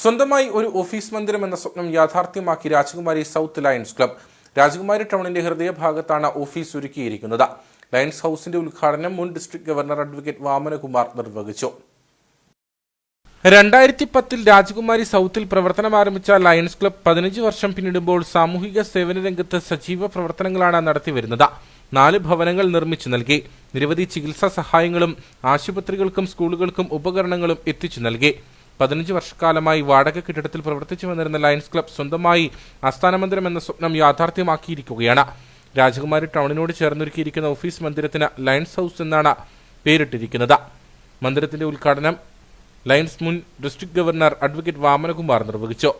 സ്വന്തമായി ഒരു ഓഫീസ് മന്ദിരം എന്ന സ്വപ്നം യാഥാർത്ഥ്യമാക്കി രാജകുമാരി സൗത്ത് ലയൺസ് ക്ലബ്. രാജകുമാരി ടൗണിന്റെ ഹൃദയഭാഗത്താണ് ഓഫീസ് ഒരുക്കിയിരിക്കുന്നത്. ലയൺസ് ഹൗസിന്റെ ഉദ്ഘാടനം മുൻ ഡിസ്ട്രിക്ട് ഗവർണർ അഡ്വക്കേറ്റ് വാമനകുമാർ നിർവഹിച്ചു. രണ്ടായിരത്തി പത്തിൽ രാജകുമാരി സൗത്തിൽ പ്രവർത്തനം ആരംഭിച്ച ലയൺസ് ക്ലബ് പതിനഞ്ച് വർഷം പിന്നിടുമ്പോൾ സാമൂഹിക സേവന രംഗത്ത് സജീവ പ്രവർത്തനങ്ങളാണ് നടത്തിവരുന്നത് നാല് ഭവനങ്ങൾ നിർമ്മിച്ചു നൽകി. നിരവധി ചികിത്സാ സഹായങ്ങളും ആശുപത്രികൾക്കും സ്കൂളുകൾക്കും ഉപകരണങ്ങളും എത്തിച്ചു നൽകി. പതിനഞ്ച് വർഷക്കാലമായി വാടക കെട്ടിടത്തിൽ പ്രവർത്തിച്ചു വന്നിരുന്ന ലയൺസ് ക്ലബ് സ്വന്തമായി ആസ്ഥാന മന്ദിരം എന്ന സ്വപ്നം യാഥാർത്ഥ്യമാക്കിയിരിക്കുകയാണ്. രാജകുമാരി ടൗണിനോട് ചേർന്നൊരുക്കിയിരിക്കുന്ന ഓഫീസ് മന്ദിരത്തിന് ലയൺസ് ഹൗസ് എന്നാണ് പേരിട്ടിരിക്കുന്നത്. മന്ദിരത്തിന്റെ ഉദ്ഘാടനം ലയൺസ് മുൻ ഡിസ്ട്രിക്ട് ഗവർണർ അഡ്വക്കേറ്റ് വാമനകുമാർ നിർവഹിച്ചു.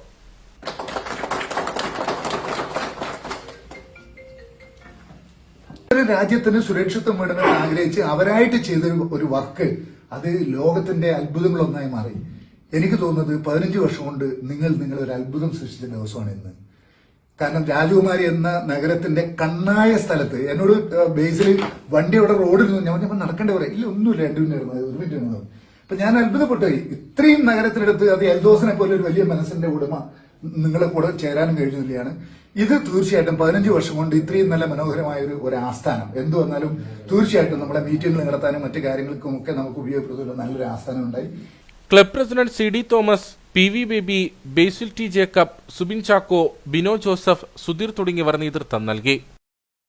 രാജ്യത്തിന് സുരക്ഷിതം വേണമെന്ന് ആഗ്രഹിച്ച് അവരായിട്ട് ചെയ്ത ഒരു വർക്ക് അത് ലോകത്തിന്റെ അത്ഭുതങ്ങളൊന്നായി മാറി. എനിക്ക് തോന്നുന്നത് പതിനഞ്ച് വർഷം കൊണ്ട് നിങ്ങൾ നിങ്ങളൊരു അത്ഭുതം സൃഷ്ടിച്ച ദിവസമാണ് ഇന്ന്. കാരണം രാജകുമാരി എന്ന നഗരത്തിന്റെ കണ്ണായ സ്ഥലത്ത് എന്നോട് ബേസിൽ വണ്ടി അവിടെ റോഡിൽ നിന്ന് ഞാൻ ഞാൻ നടക്കേണ്ടി പറയാം ഇല്ല ഒന്നുമില്ല രണ്ടു മിനിറ്റ് ഇരുന്നത് ഒരു മിനിറ്റ് ഇരുന്നത് അപ്പൊ ഞാൻ അത്ഭുതപ്പെട്ടു പോയി. ഇത്രയും നഗരത്തിനടുത്ത് അത് എൽദോസിനെ പോലെ ഒരു വലിയ മനസ്സിന്റെ ഉടമ നിങ്ങളെ കൂടെ ചേരാനും കഴിഞ്ഞില്ലാണ് ഇത് തീർച്ചയായിട്ടും പതിനഞ്ച് വർഷം കൊണ്ട് ഇത്രയും നല്ല മനോഹരമായ ഒരു ഒരു ആസ്ഥാനം എന്തു വന്നാലും തീർച്ചയായിട്ടും നമ്മുടെ മീറ്റിംഗുകൾ നടത്താനും മറ്റു കാര്യങ്ങൾക്കും ഒക്കെ നമുക്ക് ഉപയോഗപ്പെടുത്തുന്ന നല്ലൊരു ആസ്ഥാനം ഉണ്ടായി club president C D Thomas P V Baby Basil T Jacob Subin Chacko Bino Joseph Sudheer തുടങ്ങിയവർ നേതൃത്വം നൽകി.